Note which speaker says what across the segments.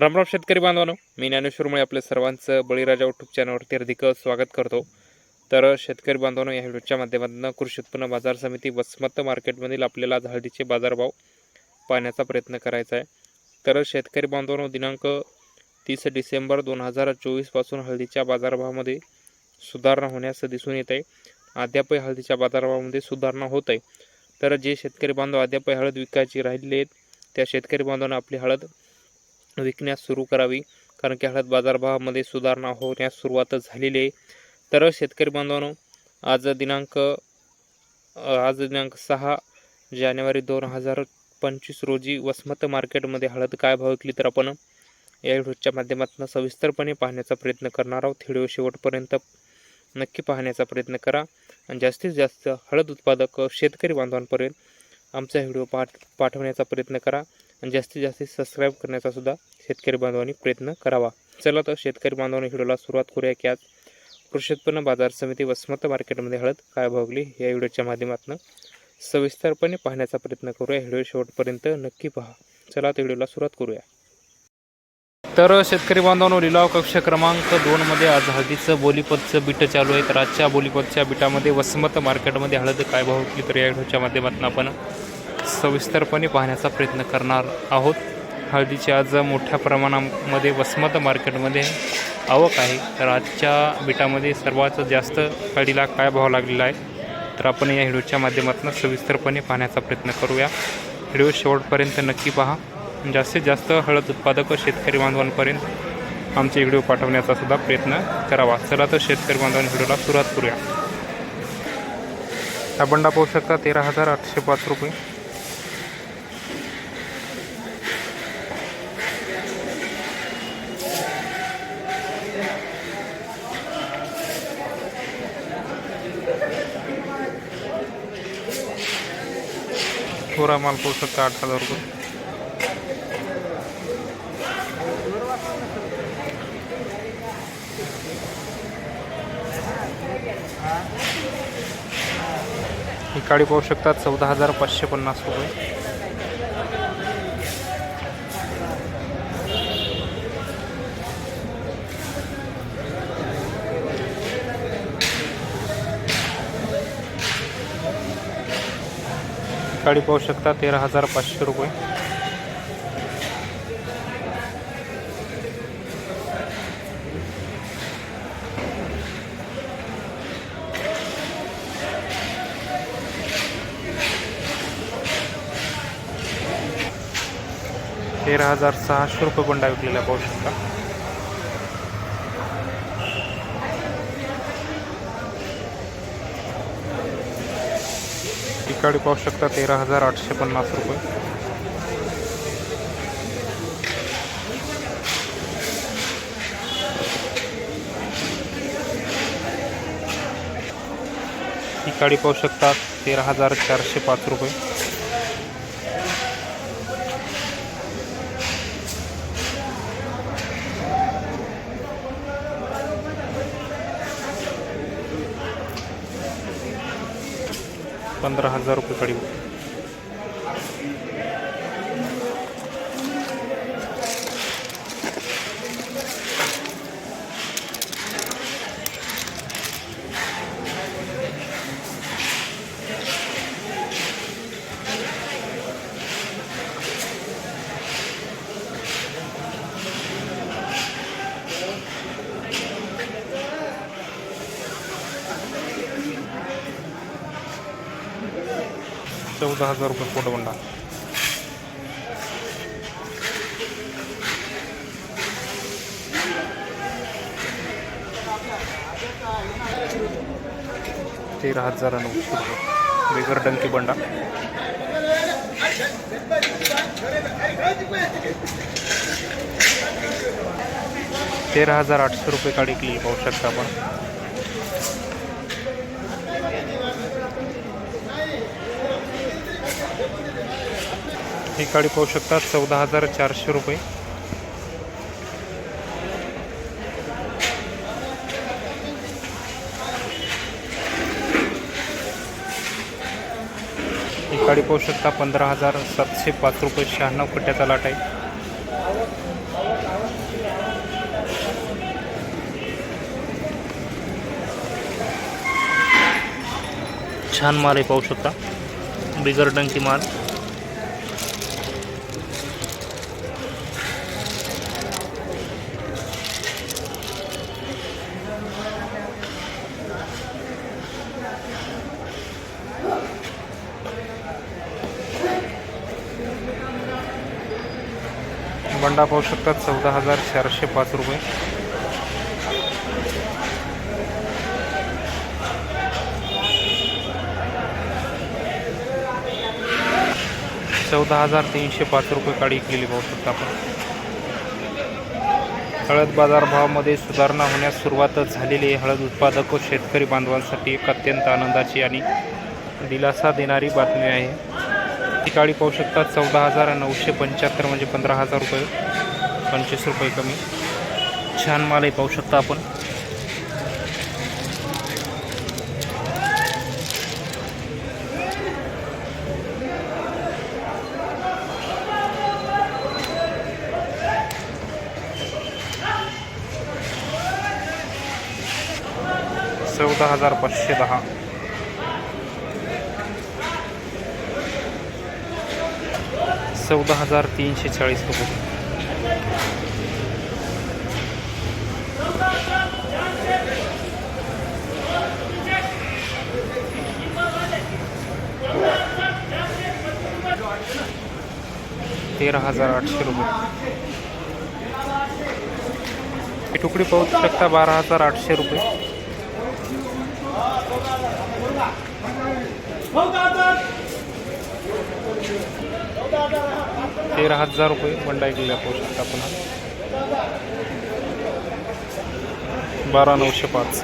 Speaker 1: रामराम शेतकरी बांधवानो मी ज्ञानेश्वरमुळे आपल्या सर्वांचं बळीराजा यूट्यूब चॅनलवरती हार्दिक स्वागत करतो. तर शेतकरी बांधवांनो या व्हिडिओच्या माध्यमातून कृषी उत्पन्न बाजार समिती वसमत मार्केटमधील आपल्याला हळदीचे बाजारभाव पाहण्याचा प्रयत्न करायचा आहे. तर शेतकरी बांधवांनो दिनांक तीस डिसेंबर दोन हजार चोवीसपासून हळदीच्या बाजारभावामध्ये सुधारणा होण्यास दिसून येत आहे. अद्यापही हळदीच्या बाजारभावामध्ये सुधारणा होत आहे. तर जे शेतकरी बांधव अद्यापही हळद विकायची राहिलेले आहेत त्या शेतकरी बांधवांना आपली हळद विकण्यास सुरू करावी. कारण की हळद बाजारभावामध्ये सुधारणा होण्यास सुरुवात झालेली आहे. तर शेतकरी बांधवांनो आज दिनांक आज दिनांक सहा जानेवारी दोन हजार पंचवीस रोजी वसमत मार्केटमध्ये हळद काय भाव विकली तर आपण या व्हिडिओच्या माध्यमातून सविस्तरपणे पाहण्याचा प्रयत्न करणार आहोत. व्हिडिओ शेवटपर्यंत नक्की पाहण्याचा प्रयत्न करा. आणि जास्तीत जास्त हळद उत्पादक शेतकरी बांधवांपर्यंत आमचा व्हिडिओ पाठ पाठवण्याचा प्रयत्न करा. आणि जास्तीत जास्त सबस्क्राईब करण्याचा सुद्धा शेतकरी बांधवांनी प्रयत्न करावा. चला तर शेतकरी बांधवांनी व्हिडिओला सुरुवात करूया की आज कृषी उत्पन्न बाजार समिती वसमत मार्केटमध्ये हळद काय भावली या व्हिडिओच्या माध्यमातून सविस्तरपणे पाहण्याचा प्रयत्न करूया. व्हिडिओ शेवटपर्यंत नक्की पहा. चला तर व्हिडिओला सुरुवात करूया. तर शेतकरी बांधवांनो लिलाव कक्ष क्रमांक दोनमध्ये आज हळदीचं बोलीपदचं बिटं चालू आहे तर आजच्या बोलीपदच्या बिटामध्ये वसमत मार्केटमध्ये हळद काय भाव विकली तर या व्हिडिओच्या माध्यमातून आपण सविस्तरपणे पाहण्याचा प्रयत्न करणार आहोत. हळदीची आज मोठ्या प्रमाणामध्ये वसमत मार्केटमध्ये आवक आहे. तर आजच्या बिटामध्ये सर्वात जास्त हळदीला काय भाव लागलेला आहे? तर आपण या व्हिडिओच्या माध्यमातून सविस्तरपणे पाहण्याचा प्रयत्न करूया. व्हिडिओ शेवटपर्यंत नक्की पहा. जास्तीत जास्त हळद उत्पादक शेतकरी बांधवांपर्यंत आमचे व्हिडिओ पाठवण्याचा सुद्धा प्रयत्न करावा. चला तर शेतकरी बांधवांनी व्हिडिओला सुरुवात करूया. हा बंडा पाहू शकता तेरा हजार आठशे पाच रुपये. पूरा माल पाहू शकता आठ हजार रुपये. ही काळी पाहू शकतात चौदा हजार पाचशे पन्नास रुपये. काळी पाहू शकता तेरा हजार पाचशे रुपये. तेरा हजार सहाशे रुपये बंडा विकलेला पाहू शकता. काळी पाहू शकता तेरा हजार आठशे पन्नास रुपये. ही काळी पाहू शकता तेरा हजार चारशे पाच रुपये. पंधरा हजार रुपये काढी चौदा हजार रुपये फोटो बंडा तेरा हजार नऊशे रुपये बेगर डंकी बंडा. तेरा हजार आठशे रुपये काढी पाहू शकता आपण. ही काडी पाहू शकता चौदा हजार चारशे रुपये. ही काडी पाहू शकता पंधरा हजार सातशे पाच रुपये शहाण्णव कट्ट्याचा लाट आहे. छान माल आहे पाहू शकता बिगर डंकी माल. बंडा पाहू शकतात. चौदा हजार चारशे पाच रुपये. चौदा हजार तीनशे पाच रुपये काळी विकलेली पाहू शकता आपण. हळद बाजारभावामध्ये सुधारणा होण्यास सुरुवात झालेली हळद उत्पादक व शेतकरी बांधवांसाठी एक अत्यंत आनंदाची आणि दिलासा देणारी बातमी आहे. ठिकाणी पाहू शकता चौदा हजार नऊशे पंच्याहत्तर म्हणजे पंधरा हजार रुपये. पंचवीस रुपये कमी. छान मालही पाहू शकता आपण. चौदा हजार पाचशे दहा. चौदा हजार तीनशे चाळीस रुपये. तेरा हजार आठशे रुपये. ही तुकडी पाहू शकता बारा हजार आठशे रुपये. तेरा हजार रुपये वंडा ऐकलेला पाहू शकता पुन्हा. बारा नऊशे पाच.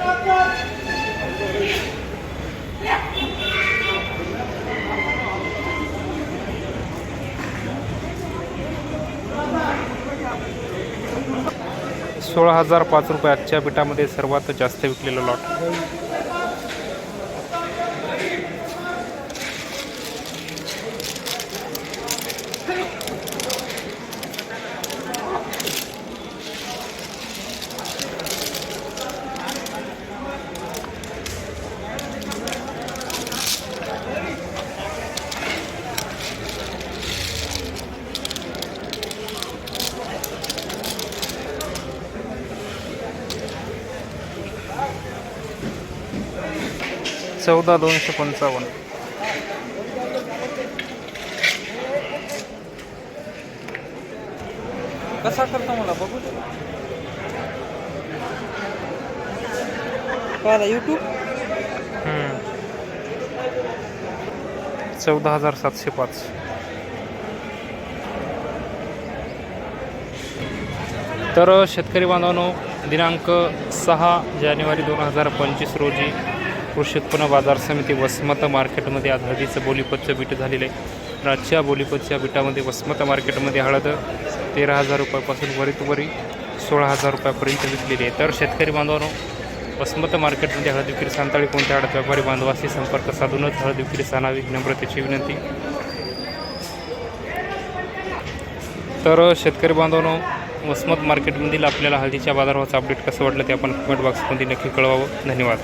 Speaker 1: सोळा हजार पाच रुपये आजच्या पिठामध्ये सर्वात जास्त विकलेलं लॉट. चौदा दोनशे पंचावन्न.
Speaker 2: कसा करतो मला बघू? पाहिला यूट्यूब.
Speaker 1: चौदा हजार सातशे पाच. तर शेतकरी बांधवांनो दिनांक सहा जानेवारी दोन हजार पंचवीस रोजी कृषी उत्पन्न बाजार समिती वसमत मार्केटमध्ये आज हळदीचं बोलीपतचं बीट झालेलं आहे. आजच्या बोलीपतच्या बिटामध्ये वसमत मार्केटमध्ये हळद तेरा हजार रुपयापासून वरीत वरी सोळा हजार रुपयापर्यंत विकलेली आहे. तर शेतकरी बांधवांनो वसमत मार्केटमध्ये हळद विक्री सांताळी कोणत्या हळद व्यापारी बांधवाशी संपर्क साधूनच हळद विक्री सांगावी नम्रतेची विनंती. तर शेतकरी बांधवांनो वसमत मार्केटमधील आपल्याला हळदीच्या बाजारावरचं अपडेट कसं वाटलं ते आपण कमेंट बॉक्समध्ये नक्की कळवावं. धन्यवाद.